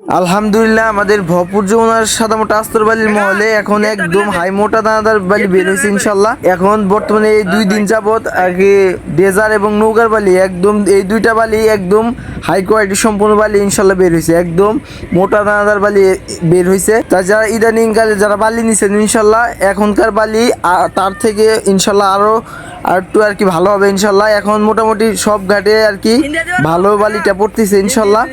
আলহামদুলিল্লাহ, আমাদের ভরপুর যমুনার সাদা মোটা আস্তর বালির মহলে এখন একদম হাই মোটা দানাদার বালি বের হয়েছে ইনশাল্লাহ। এখন বর্তমানে এই দুই দিন যাবত আর ডেজার এবং নৌকার বালি একদম, এই দুইটা বালি একদম হাই কোয়ালিটি সম্পূর্ণ বালি ইনশাল্লাহ বের হয়েছে। একদম মোটা দানাদার বালি বের হয়েছে। তা যারা ইদানিং কালে যারা বালি নিছেন ইনশাল্লাহ, এখনকার বালি তার থেকে ইনশাল্লাহ আরও আর একটু আর কি ভালো হবে ইনশাল্লাহ। এখন মোটামুটি সব ঘাটে আর কি ভালো বালিটা পড়তেছে ইনশাল্লাহ।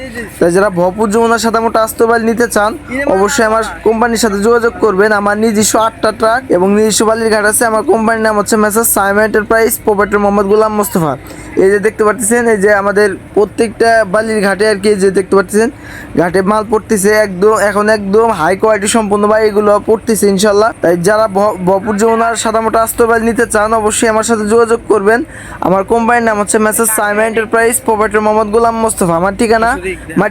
তাই যারা ভরপুর যমুনার সাথে মোটা আস্ত বালি নিতে চান অবশ্যই আমার কোম্পানির সাথে যোগাযোগ করবেন। আমার নিজস্ব আটটা ট্রাক এবং নিজস্ব বালির ঘাট আছে। আমার কোম্পানির নাম হচ্ছে Messrs Saima enterprise proprietor Mohammad Gulam Mostafa. এই যে দেখতে পাচ্ছেন এই যে আমাদের প্রত্যেকটা বালির ঘাটে আর কি যে দেখতে পাচ্ছেন ঘাটে মাল পড়তেছে একদম এখন একদম হাই কোয়ালিটি সম্পূর্ণ বা এগুলো পড়তেছে ইনশাল্লাহ তাই যারা ভ- ভরপুর যমুনার সাদা মোটা আস্ত বালি নিতে চান অবশ্যই আমার সাথে যোগাযোগ করবেন। আমার কোম্পানির নাম হচ্ছে Messrs Saima enterprise proprietor Mohammad Golam Mostafa. আমার ঠিকানা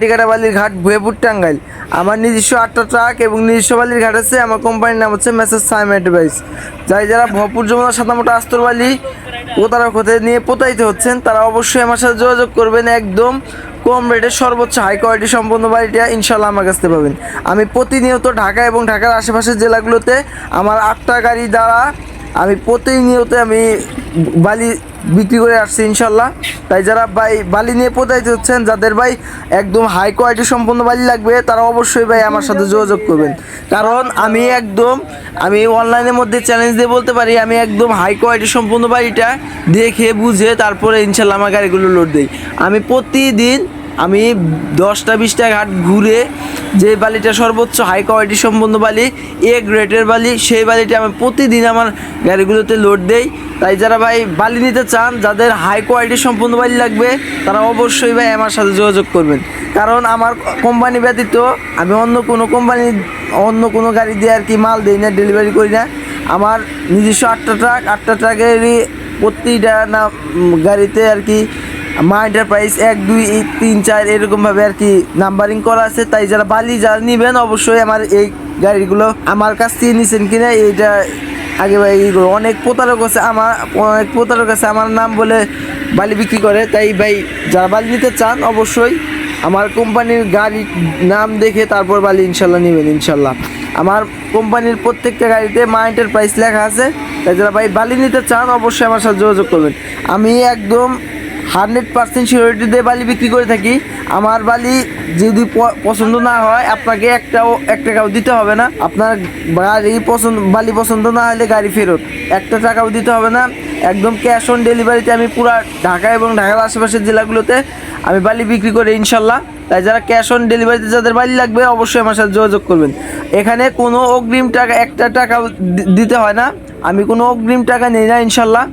মাটিকাটা বালির ঘাট ভুয়েপুর টাঙ্গাইল আমার নিজস্ব আটটা ট্রাক এবং নিজস্ব বালির ঘাট আছে, আমার কোম্পানির নাম হচ্ছে মেসেজ সাইম এন্টারপ্রাইজ। যাই যারা ভরপুর যমুনার সাদা মোটা আস্তর বালি হতে নিয়ে প্রতারিত হচ্ছেন, তারা অবশ্যই আমার সাথে যোগাযোগ করবেন একদম কম রেটে সর্বোচ্চ হাই কোয়ালিটি সম্পন্ন বাড়িটা ইনশাল্লাহ আমার কাছ থেকে পাবেন। আমি প্রতিনিয়ত ঢাকা এবং ঢাকার আশেপাশের জেলাগুলোতে আমার আটটা গাড়ি দ্বারা আমি প্রতিনিয়ত আমি বালি বিক্রি করে আসছি ইনশাল্লাহ। তাই যারা ভাই বালি নিয়ে প্রতারিত হচ্ছেন, যাদের ভাই একদম হাই কোয়ালিটি সম্পন্ন বালি লাগবে, তারা অবশ্যই ভাই আমার সাথে যোগাযোগ করবেন। কারণ আমি একদম, আমি অনলাইনের মধ্যে চ্যালেঞ্জ দিয়ে বলতে পারি, আমি একদম হাই কোয়ালিটি সম্পূর্ণ বাড়িটা দেখে বুঝে তারপরে ইনশাল্লাহ আমার গাড়িগুলো লোড দিই। আমি প্রতিদিন আমি দশটা বিশটা ঘাট ঘুরে যে বালিটা সর্বোচ্চ হাই কোয়ালিটি সম্পন্ন বালি এ গ্রেডের বালি, সেই বালিটা আমি প্রতিদিন আমার গাড়িগুলোতে লোড দেই। তাই যারা ভাই বালি নিতে চান, যাদের হাই কোয়ালিটি সম্পন্ন বালি লাগবে, তারা অবশ্যই ভাই আমার সাথে যোগাযোগ করবেন। কারণ আমার কোম্পানি ব্যতীত আমি অন্য কোনো কোম্পানি অন্য কোনো গাড়ি দিয়ে আর কি মাল দিই না ডেলিভারি করি না। আমার নিজস্ব আটটা ট্রাক আটটা ট্রাকেরই প্রতিটা না গাড়িতে আর কি মা এন্টারপ্রাইজ এক, দুই তিন, চার এরকমভাবে আর কি নাম্বারিং করা আছে। তাই যারা বালি যারা নেবেন, অবশ্যই আমার এই গাড়িগুলো আমার কাছ থেকে নিছেন কিনা, এইটা আগে ভাই অনেক প্রতারক আছে আমার, অনেক প্রতারক আছে আমার নাম বলে বালি বিক্রি করে। তাই ভাই যারা বালি নিতে চান, অবশ্যই আমার কোম্পানির গাড়ির নাম দেখে তারপর বালি ইনশাল্লাহ নেবেন, ইনশাল্লাহ। আমার কোম্পানির প্রত্যেকটা গাড়িতে মা এন্টারপ্রাইজ লেখা আছে। তাই যারা ভাই বালি নিতে চান, অবশ্যই আমার সাথে যোগাযোগ করবেন। আমি একদম হান্ড্রেড পার্সেন্ট সিওরিটি দিয়ে বালি বিক্রি করে থাকি। আমার বালি যদি পছন্দ না হয়, আপনাকে একটাও, এক টাকাও দিতে হবে না। আপনার গাড়ি পছন্দ, বালি পছন্দ না হলে গাড়ি ফেরত। একটা টাকাও দিতে হবে না। একদম ক্যাশ অন ডেলিভারিতে আমি পুরা ঢাকা এবং ঢাকার আশেপাশের জেলাগুলোতে আমি বালি বিক্রি করি, ইনশাল্লাহ। তাই যারা ক্যাশ অন ডেলিভারিতে যাদের বালি লাগবে, অবশ্যই আমার সাথে যোগাযোগ করবেন। এখানে কোনো অগ্রিম টাকা, একটা টাকা দিতে হয় না। আমি কোনো অগ্রিম টাকা নিই না, ইনশাল্লাহ।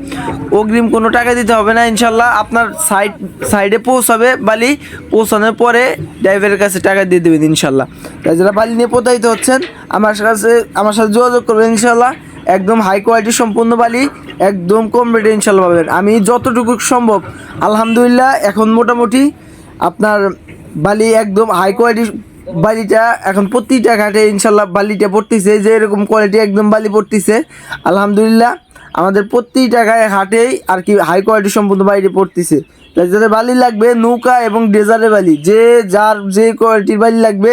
অগ্রিম কোনো টাকা দিতে হবে না, ইনশাল্লাহ। আপনার সাইড সাইডে পৌঁছাবে বালি, পৌঁছানোর পরে ড্রাইভারের কাছে টাকা দিয়ে দেবেন, ইনশাল্লাহ। তাই যারা বালি নিয়ে প্রতারিত হচ্ছেন, আমার কাছে আমার সাথে যোগাযোগ করবেন, ইনশাল্লাহ। একদম হাই কোয়ালিটি সম্পূর্ণ বালি, একদম কম রেটে ইনশাল্লাহ পাবেন। আমি যতটুকু সম্ভব, আলহামদুলিল্লাহ, এখন মোটামুটি আপনার বালি একদম হাই কোয়ালিটি বালিটা এখন প্রতিটা ঘাটে ইনশাল্লাহ বালিটা পড়তেছে, যে এরকম কোয়ালিটি একদম বালি পড়তেছে। আলহামদুলিল্লাহ আমাদের প্রতিটা গায়ে হাটেই আর কি হাই কোয়ালিটি সম্পূর্ণ বালিটি পড়তেছে। যাদের বালি লাগবে, নৌকা এবং ডেজারের বালি, যে যার যে কোয়ালিটির বালি লাগবে,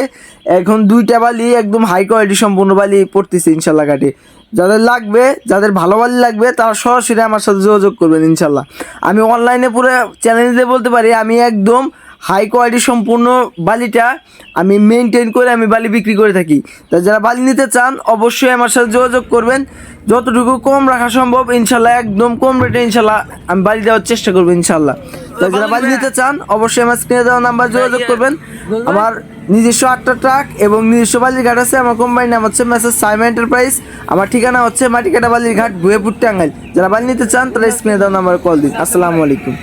এখন দুইটা বালি একদম হাই কোয়ালিটি সম্পূর্ণ বালি পড়তেছে ইনশাল্লাহ ঘাটে। যাদের লাগবে, যাদের ভালো বালি লাগবে, তারা সরাসরি আমার সাথে যোগাযোগ করবেন ইনশাল্লাহ। আমি অনলাইনে পুরো চ্যালেঞ্জ দিয়ে বলতে পারি, আমি একদম হাই কোয়ালিটি সম্পূর্ণ বালিটা আমি মেনটেন করে আমি বালি বিক্রি করে থাকি। তা যারা বালি নিতে চান অবশ্যই আমার সাথে যোগাযোগ করবেন। যতটুকু কম রাখা সম্ভব ইনশাল্লাহ একদম কম রেটে ইনশাল্লাহ আমি বালি দেওয়ার চেষ্টা করব ইনশাল্লাহ। তা যারা বালি নিতে চান অবশ্যই আমার স্ক্রিনে দেওয়া নাম্বার যোগাযোগ করবেন। আমার নিজস্ব আটটা ট্রাক এবং নিজস্ব বালির ঘাট আছে। আমার কোম্পানির নাম হচ্ছে মেসেজ সাইমা এন্টারপ্রাইজ আমার ঠিকানা হচ্ছে মাটিকাটা বালির ঘাট ভুয়েপুর টাঙ্গাইল। যারা বালি নিতে চান তারা স্ক্রিনে দেওয়া নাম্বার কল দিন। আসসালামু আলাইকুম।